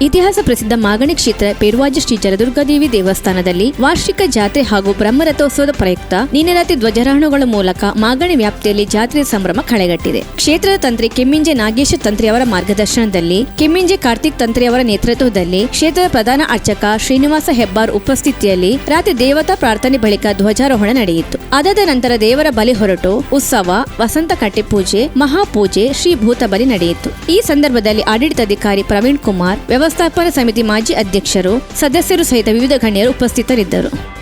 ಇತಿಹಾಸ ಪ್ರಸಿದ್ಧ ಮಾಗಣಿ ಕ್ಷೇತ್ರ ಪೇರುವಾಜ ಶ್ರೀ ಜಲದುರ್ಗಾದೇವಿ ದೇವಸ್ಥಾನದಲ್ಲಿ ವಾರ್ಷಿಕ ಜಾತ್ರೆ ಹಾಗೂ ಬ್ರಹ್ಮರಥೋತ್ಸವದ ಪ್ರಯುಕ್ತ ನಿನ್ನೆ ರಾತ್ರಿ ಧ್ವಜಾರೋಹಣಗಳ ಮೂಲಕ ಮಾಗಣಿ ವ್ಯಾಪ್ತಿಯಲ್ಲಿ ಜಾತ್ರೆ ಸಂಭ್ರಮ ಕಳೆಗಟ್ಟಿದೆ. ಕ್ಷೇತ್ರದ ತಂತ್ರಿ ಕೆಮ್ಮಿಂಜೆ ನಾಗೇಶ ತಂತ್ರಿ ಅವರ ಮಾರ್ಗದರ್ಶನದಲ್ಲಿ, ಕೆಮ್ಮಿಂಜೆ ಕಾರ್ತಿಕ್ ತಂತ್ರಿ ಅವರ ನೇತೃತ್ವದಲ್ಲಿ ಕ್ಷೇತ್ರದ ಪ್ರಧಾನ ಅರ್ಚಕ ಶ್ರೀನಿವಾಸ ಹೆಬ್ಬಾರ್ ಉಪಸ್ಥಿತಿಯಲ್ಲಿ ರಾತ್ರಿ ದೇವತಾ ಪ್ರಾರ್ಥನೆ ಬಳಿಕ ಧ್ವಜಾರೋಹಣ ನಡೆಯಿತು. ಅದಾದ ನಂತರ ದೇವರ ಬಲಿ ಹೊರಟು ಉತ್ಸವ, ವಸಂತ ಕಟ್ಟೆ ಪೂಜೆ ಮಹಾಪೂಜೆ ಶ್ರೀ ಭೂತ ಬಲಿ ನಡೆಯಿತು. ಈ ಸಂದರ್ಭದಲ್ಲಿ ಆಡಳಿತಾಧಿಕಾರಿ ಪ್ರವೀಣ್ ಕುಮಾರ್ ವ್ಯವಸ್ಥಾಪನಾ ಸಮಿತಿ ಮಾಜಿ ಅಧ್ಯಕ್ಷರು ಸದಸ್ಯರು ಸಹಿತ ವಿವಿಧ ಗಣ್ಯರು ಉಪಸ್ಥಿತರಿದ್ದರು.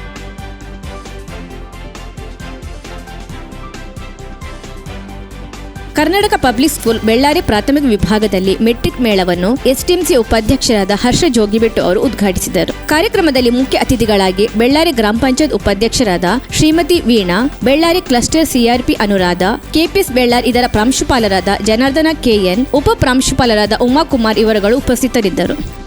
ಕರ್ನಾಟಕ ಪಬ್ಲಿಕ್ ಸ್ಕೂಲ್ ಬೆಳ್ಳಾರಿ ಪ್ರಾಥಮಿಕ ವಿಭಾಗದಲ್ಲಿ ಮೆಟ್ರಿಕ್ ಮೇಳವನ್ನು ಎಸ್ಟಿಎಂಸಿ ಉಪಾಧ್ಯಕ್ಷರಾದ ಹರ್ಷ ಜೋಗಿಬೆಟ್ಟು ಅವರು ಉದ್ಘಾಟಿಸಿದರು. ಕಾರ್ಯಕ್ರಮದಲ್ಲಿ ಮುಖ್ಯ ಅತಿಥಿಗಳಾಗಿ ಬೆಳ್ಳಾರಿ ಗ್ರಾಮ ಪಂಚಾಯತ್ ಉಪಾಧ್ಯಕ್ಷರಾದ Shrimati Veena, Bellari cluster CRP Anuradha, KPS Bellari ಇದರ ಪ್ರಾಂಶುಪಾಲರಾದ ಜನಾರ್ದನ ಕೆಎನ್, ಉಪ ಪ್ರಾಂಶುಪಾಲರಾದ ಉಮಾಕುಮಾರ್ ಇವರುಗಳು ಉಪಸ್ಥಿತರಿದ್ದರು.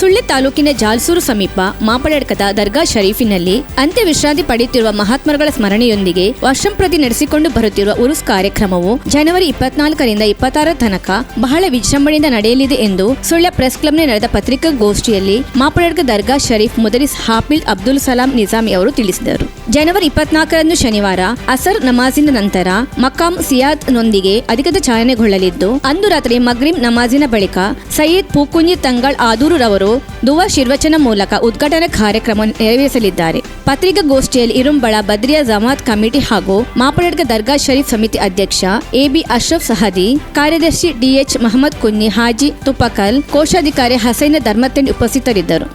ಸುಳ್ಳೆ ತಾಲೂಕಿನ ಜಾಲ್ಸೂರು ಸಮೀಪ ಮಾಪಡಡ್ಕದ ದರ್ಗಾ ಶರೀಫಿನಲ್ಲಿ ಅಂತ್ಯ ವಿಶ್ರಾಂತಿ ಪಡೆಯುತ್ತಿರುವ ಮಹಾತ್ಮರುಗಳ ಸ್ಮರಣೆಯೊಂದಿಗೆ ವರ್ಷಂಪ್ರತಿ ನಡೆಸಿಕೊಂಡು ಬರುತ್ತಿರುವ ಉರುಸ್ ಕಾರ್ಯಕ್ರಮವು ಜನವರಿ ಇಪ್ಪತ್ನಾಲ್ಕರಿಂದ ಇಪ್ಪತ್ತಾರ ತನಕ ಬಹಳ ವಿಜೃಂಭಣೆಯಿಂದ ನಡೆಯಲಿದೆ ಎಂದು ಸುಳ್ಯ ಪ್ರೆಸ್ ಕ್ಲಬ್ನಲ್ಲಿ ನಡೆದ ಪತ್ರಿಕಾಗೋಷ್ಠಿಯಲ್ಲಿ ಮಾಪಡಡ್ಕ ದರ್ಗಾ ಶರೀಫ್ ಮುದರಿಸ್ ಹಾಫಿಲ್ ಅಬ್ದುಲ್ ಸಲಾಂ ನಿಜಾಮಿ ಅವರು ತಿಳಿಸಿದರು. ಜನವರಿ ಇಪ್ಪತ್ನಾಲ್ಕರಂದು ಶನಿವಾರ ಅಸರ್ ನಮಾಜಿನ ನಂತರ ಮಕಾಮ್ ಸಿಯಾದ್ ನೊಂದಿಗೆ ಅಧಿಕೃತ ಚಾಲನೆಗೊಳ್ಳಲಿದ್ದು, ಅಂದು ರಾತ್ರಿ ಮಗ್ರಿಂ ನಮಾಜಿನ ಬಳಿಕ ಸಯ್ಯದ್ ಪೂಕುಂಜಿ ತಂಗಳ್ ಆದೂರು ರವರು ದುವಾ ಶಿರ್ವಚನ ಮೂಲಕ ಉದ್ಘಾಟನಾ ಕಾರ್ಯಕ್ರಮ ನೆರವೇರಿಸಲಿದ್ದಾರೆ. ಪತ್ರಿಕಾಗೋಷ್ಠಿಯಲ್ಲಿ ಇರುಂಬಳ ಬದ್ರಿಯಾ ಜಮಾತ್ ಕಮಿಟಿ ಹಾಗೂ ಮಾಪಡಡ್ಗ ದರ್ಗಾ ಶರೀಫ್ ಸಮಿತಿ ಅಧ್ಯಕ್ಷ ಎಬಿ ಅಶ್ರಫ್ ಸಹದಿ, ಕಾರ್ಯದರ್ಶಿ ಡಿಎಚ್ ಮಹಮ್ಮದ್ ಕುನ್ನಿ, ಹಾಜಿ ತುಪಕಲ್, ಕೋಶಾಧಿಕಾರಿ ಹಸೈನ ಧರ್ಮತಂಡಿ ಉಪಸ್ಥಿತರಿದ್ದರು.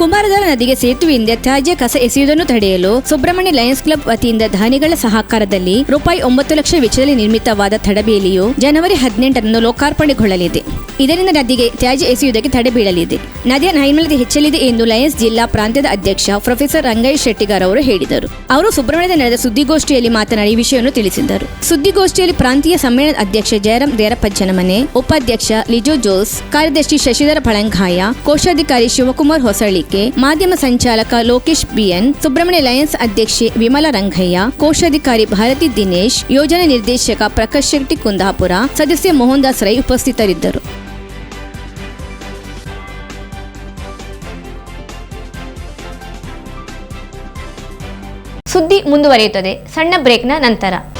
ಕುಮಾರಧಾರ ನದಿಗೆ ಸೇತುವೆಯಿಂದ ತ್ಯಾಜ್ಯ ಕಸ ಎಸೆಯುವುದನ್ನು ತಡೆಯಲು ಸುಬ್ರಹ್ಮಣ್ಯ ಲಯನ್ಸ್ ಕ್ಲಬ್ ವತಿಯಿಂದ ದಾನಿಗಳ ಸಹಕಾರದಲ್ಲಿ ರೂಪಾಯಿ ಒಂಬತ್ತು ಲಕ್ಷ ವೆಚ್ಚದಲ್ಲಿ ನಿರ್ಮಿತವಾದ ತಡಬೇಲಿಯು ಜನವರಿ ಹದಿನೆಂಟರಂದು ಲೋಕಾರ್ಪಣೆಗೊಳ್ಳಲಿದೆ. ಇದರಿಂದ ನದಿಗೆ ತ್ಯಾಜ್ಯ ಎಸೆಯುವುದಕ್ಕೆ ತಡೆ ಬೀಳಲಿದೆ. ನದಿಯ ನೈರ್ಮಲ್ಯತೆ ಹೆಚ್ಚಲಿದೆ ಎಂದು ಲಯನ್ಸ್ ಜಿಲ್ಲಾ ಪ್ರಾಂತ್ಯದ ಅಧ್ಯಕ್ಷ ಪ್ರೊಫೆಸರ್ ರಂಗಯ್ಯ ಶೆಟ್ಟಿಗಾರ್ ಅವರು ಹೇಳಿದರು. ಅವರು ಸುಬ್ರಹ್ಮಣ್ಯದ ನಡೆದ ಸುದ್ದಿಗೋಷ್ಠಿಯಲ್ಲಿ ಮಾತನಾಡಿ ವಿಷಯವನ್ನು ತಿಳಿಸಿದರು ಸುದ್ದಿಗೋಷ್ಠಿಯಲ್ಲಿ ಪ್ರಾಂತೀಯ ಸಮ್ಮೇಳನ ಅಧ್ಯಕ್ಷ ಜಯರಾಮ್ ದೇರಪಜ್ಜನಮನೆ, ಉಪಾಧ್ಯಕ್ಷ ಲಿಜೋ ಜೋಸ್, ಕಾರ್ಯದರ್ಶಿ ಶಶಿಧರ ಪಳಂಗಾಯ, ಕೋಶಾಧಿಕಾರಿ ಶಿವಕುಮಾರ್ ಮಾಧ್ಯಮ ಸಂಚಾಲಕ ಲೋಕೇಶ್ ಬಿಎನ್, ಸುಬ್ರಹ್ಮಣ್ಯ ಲಯನ್ಸ್ ಅಧ್ಯಕ್ಷೆ ವಿಮಲಾ ರಂಗಯ್ಯ, ಕೋಶಾಧಿಕಾರಿ ಭಾರತಿ ದಿನೇಶ್, ಯೋಜನಾ ನಿರ್ದೇಶಕ ಪ್ರಕಾಶ್ ಶೆಟ್ಟಿ ಕುಂದಾಪುರ, ಸದಸ್ಯ ಮೋಹನ್ ದಾಸ್ ರೈ ಉಪಸ್ಥಿತರಿದ್ದರು. ಸುದ್ದಿ ಮುಂದುವರಿಯುತ್ತದೆ. ಸಣ್ಣ ಬ್ರೇಕ್ನ ನಂತರ.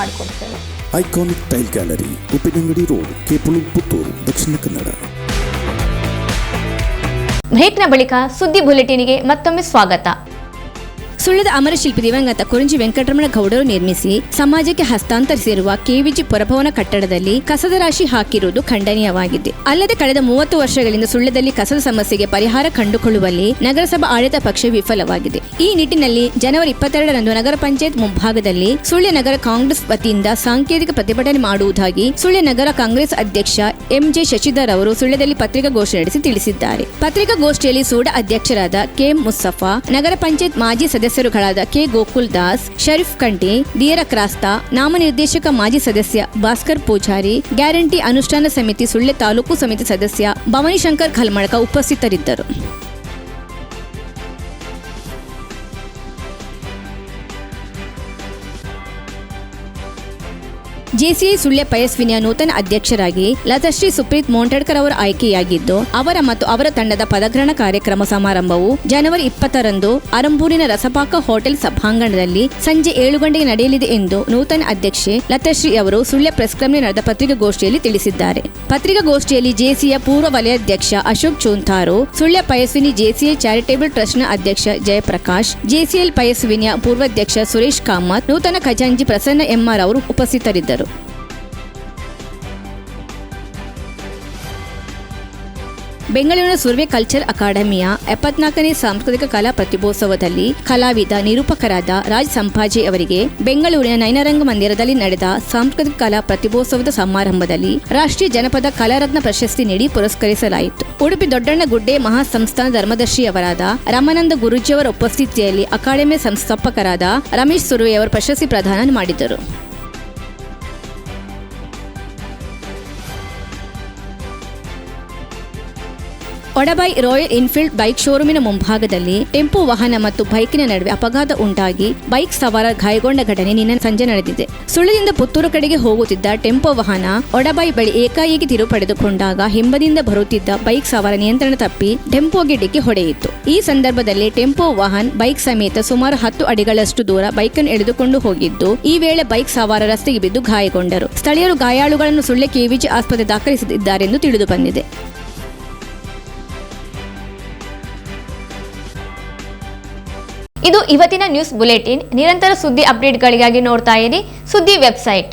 ಮಾಡಿಕೊಡ್ತೇವೆ. Iconic tile gallery Uppinangady road Kepulu Puttur Dakshina Kannada ಬ್ರೇಕ್ನ ಬಳಿಕ ಸುದ್ದಿ ಬುಲೆಟಿನ್ಗೆ ಮತ್ತೊಮ್ಮೆ ಸ್ವಾಗತ. ಸುಳ್ಯದ ಅಮರಶಿಲ್ಪಿ ದಿವಂಗತ ಕುರುಂಜಿ ವೆಂಕಟರಮಣ ಗೌಡರು ನಿರ್ಮಿಸಿ ಸಮಾಜಕ್ಕೆ ಹಸ್ತಾಂತರಿಸಿರುವ ಕೆವಿಜಿ ಪುರಭವನ ಕಟ್ಟಡದಲ್ಲಿ ಕಸದ ರಾಶಿ ಹಾಕಿರುವುದು ಖಂಡನೀಯವಾಗಿದೆ. ಅಲ್ಲದೆ ಕಳೆದ ಮೂವತ್ತು ವರ್ಷಗಳಿಂದ ಸುಳ್ಯದಲ್ಲಿ ಕಸದ ಸಮಸ್ಯೆಗೆ ಪರಿಹಾರ ಕಂಡುಕೊಳ್ಳುವಲ್ಲಿ ನಗರಸಭಾ ಆಡಳಿತ ಪಕ್ಷ ವಿಫಲವಾಗಿದೆ. ಈ ನಿಟ್ಟಿನಲ್ಲಿ ಜನವರಿ ಇಪ್ಪತ್ತೆರಡರಂದು ನಗರ ಪಂಚಾಯತ್ ಮುಂಭಾಗದಲ್ಲಿ ಸುಳ್ಯ ನಗರ ಕಾಂಗ್ರೆಸ್ ವತಿಯಿಂದ ಸಾಂಕೇತಿಕ ಪ್ರತಿಭಟನೆ ಮಾಡುವುದಾಗಿ ಸುಳ್ಯ ನಗರ ಕಾಂಗ್ರೆಸ್ ಅಧ್ಯಕ್ಷ ಎಂಜೆ ಶಶಿಧರ್ ಅವರು ಸುಳ್ಯದಲ್ಲಿ ಪತ್ರಿಕಾಗೋಷ್ಠಿ ನಡೆಸಿ ತಿಳಿಸಿದ್ದಾರೆ. ಪತ್ರಿಕಾಗೋಷ್ಠಿಯಲ್ಲಿ ಸೂಡ ಅಧ್ಯಕ್ಷರಾದ ಕೆ ಮುಸ್ತಫಾ ನಗರ ಪಂಚಾಯತ್ ಮಾಜಿ ಸದಸ್ಯರುಗಳಾದ ಕೆ ಗೋಕುಲ್ ದಾಸ್, ಶರೀಫ್ ಕಂಟಿ ದಿಯರ ಕ್ರಾಸ್ತಾ, ನಾಮನಿರ್ದೇಶಕ ಮಾಜಿ ಸದಸ್ಯ ಭಾಸ್ಕರ್ ಪೂಜಾರಿ, ಗ್ಯಾರಂಟಿ ಅನುಷ್ಠಾನ ಸಮಿತಿ ಸುಳ್ಳೆ ತಾಲೂಕು ಸಮಿತಿ ಸದಸ್ಯ ಭವಾನಿಶಂಕರ್ ಖಲ್ಮಳಕ ಉಪಸ್ಥಿತರಿದ್ದರು. ಜೆಸಿಐ ಸುಳ್ಯ ಪಯಸ್ವಿನಿಯ ನೂತನ ಅಧ್ಯಕ್ಷರಾಗಿ ಲತಶ್ರೀ ಸುಪ್ರೀತ್ ಮೋಂಟಡ್ಕರ್ ಅವರು ಆಯ್ಕೆಯಾಗಿದ್ದು, ಅವರ ಮತ್ತು ಅವರ ತಂಡದ ಪದಗ್ರಹಣ ಕಾರ್ಯಕ್ರಮ ಸಮಾರಂಭವು ಜನವರಿ ಇಪ್ಪತ್ತರಂದು ಅರಂಬೂರಿನ ರಸಪಾಕ ಹೋಟೆಲ್ ಸಭಾಂಗಣದಲ್ಲಿ ಸಂಜೆ ಏಳು ಗಂಟೆಗೆ ನಡೆಯಲಿದೆ ಎಂದು ನೂತನ ಅಧ್ಯಕ್ಷೆ ಲತಶ್ರೀ ಅವರು ಸುಳ್ಯ ಪ್ರೆಸ್ ಕ್ಲಬ್ನಲ್ಲಿ ನಡೆದ ಪತ್ರಿಕಾಗೋಷ್ಠಿಯಲ್ಲಿ ತಿಳಿಸಿದ್ದಾರೆ. ಪತ್ರಿಕಾಗೋಷ್ಠಿಯಲ್ಲಿ ಜೆಸಿಯ ಪೂರ್ವ ವಲಯಾಧ್ಯಕ್ಷ ಅಶೋಕ್ ಚೂಂತಾರು ಸುಳ್ಯ ಪಯಸ್ವಿನಿ ಜೆಸಿಐ ಚಾರಿಟೇಬಲ್ ಟ್ರಸ್ಟ್ನ ಅಧ್ಯಕ್ಷ ಜಯಪ್ರಕಾಶ್, ಜೆಸಿಎಲ್ ಪಯಸ್ವಿನಿಯ ಪೂರ್ವಾಧ್ಯಕ್ಷ ಸುರೇಶ್ ಕಾಮತ್, ನೂತನ ಖಜಾಂಜಿ ಪ್ರಸನ್ನ ಎಂಆರ್ ಅವರು ಉಪಸ್ಥಿತರಿದ್ದರು. ಬೆಂಗಳೂರಿನ ಸುರ್ವೆ ಕಲ್ಚರ್ ಅಕಾಡೆಮಿಯ ಎಪ್ಪತ್ನಾಲ್ಕನೇ ಸಾಂಸ್ಕೃತಿಕ ಕಲಾ ಪ್ರತಿಭೋತ್ಸವದಲ್ಲಿ ಕಲಾವಿದ ನಿರೂಪಕರಾದ ರಾಜ್ ಸಂಭಾಜಿ ಅವರಿಗೆ ಬೆಂಗಳೂರಿನ ನಯನರಂಗ ಮಂದಿರದಲ್ಲಿ ನಡೆದ ಸಾಂಸ್ಕೃತಿಕ ಕಲಾ ಪ್ರತಿಭೋತ್ಸವದ ಸಮಾರಂಭದಲ್ಲಿ ರಾಷ್ಟ್ರೀಯ ಜನಪದ ಕಲಾರತ್ನ ಪ್ರಶಸ್ತಿ ನೀಡಿ ಪುರಸ್ಕರಿಸಲಾಯಿತು. ಉಡುಪಿ ದೊಡ್ಡಣ್ಣ ಗುಡ್ಡೆ ಮಹಾಸಂಸ್ಥಾನ ಧರ್ಮದರ್ಶಿಯವರಾದ ರಾಮಾನಂದ ಗುರುಜಿಯವರ ಉಪಸ್ಥಿತಿಯಲ್ಲಿ ಅಕಾಡೆಮಿ ಸಂಸ್ಥಾಪಕರಾದ ರಮೇಶ್ ಸುರ್ವೆಯವರು ಪ್ರಶಸ್ತಿ ಪ್ರದಾನ ಮಾಡಿದರು. ಒಡಬೈ ರಾಯಲ್ ಎನ್ಫೀಲ್ಡ್ ಬೈಕ್ ಶೋರೂಮಿನ ಮುಂಭಾಗದಲ್ಲಿ ಟೆಂಪೋ ವಾಹನ ಮತ್ತು ಬೈಕಿನ ನಡುವೆ ಅಪಘಾತ ಉಂಟಾಗಿ ಬೈಕ್ ಸವಾರ ಗಾಯಗೊಂಡ ಘಟನೆ ನಿನ್ನೆ ಸಂಜೆ ನಡೆದಿದೆ. ಸುಳ್ಳಿನಿಂದ ಪುತ್ತೂರು ಕಡೆಗೆ ಹೋಗುತ್ತಿದ್ದ ಟೆಂಪೋ ವಾಹನ ಒಡಬೈ ಬಳಿ ಏಕಾಏಕಿ ತಿರು ಪಡೆದುಕೊಂಡಾಗ ಹಿಂಬದಿಂದ ಬರುತ್ತಿದ್ದ ಬೈಕ್ ಸವಾರ ನಿಯಂತ್ರಣ ತಪ್ಪಿ ಟೆಂಪೋಗೆ ಡಿಕ್ಕಿ ಹೊಡೆಯಿತು ಈ ಸಂದರ್ಭದಲ್ಲಿ ಟೆಂಪೋ ವಾಹನ್ ಬೈಕ್ ಸಮೇತ ಸುಮಾರು ಹತ್ತು ಅಡಿಗಳಷ್ಟು ದೂರ ಬೈಕನ್ನು ಎಳೆದುಕೊಂಡು ಹೋಗಿದ್ದು, ಈ ವೇಳೆ ಬೈಕ್ ಸವಾರ ರಸ್ತೆಗೆ ಬಿದ್ದು ಗಾಯಗೊಂಡರು. ಸ್ಥಳೀಯರು ಗಾಯಾಳುಗಳನ್ನು ಸುಳ್ಳೆ ಕೆವಿಜಿ ಆಸ್ಪತ್ರೆ ದಾಖಲಿಸಿದ್ದಾರೆಂದು ತಿಳಿದು ಬಂದಿದೆ. ಇದು ಇವತ್ತಿನ ನ್ಯೂಸ್ ಬುಲೆಟಿನ್. ನಿರಂತರ ಸುದ್ದಿ ಅಪ್ಡೇಟ್ಗಳಿಗಾಗಿ ನೋಡ್ತಾ ಇರಿ ಸುದ್ದಿ ವೆಬ್ಸೈಟ್.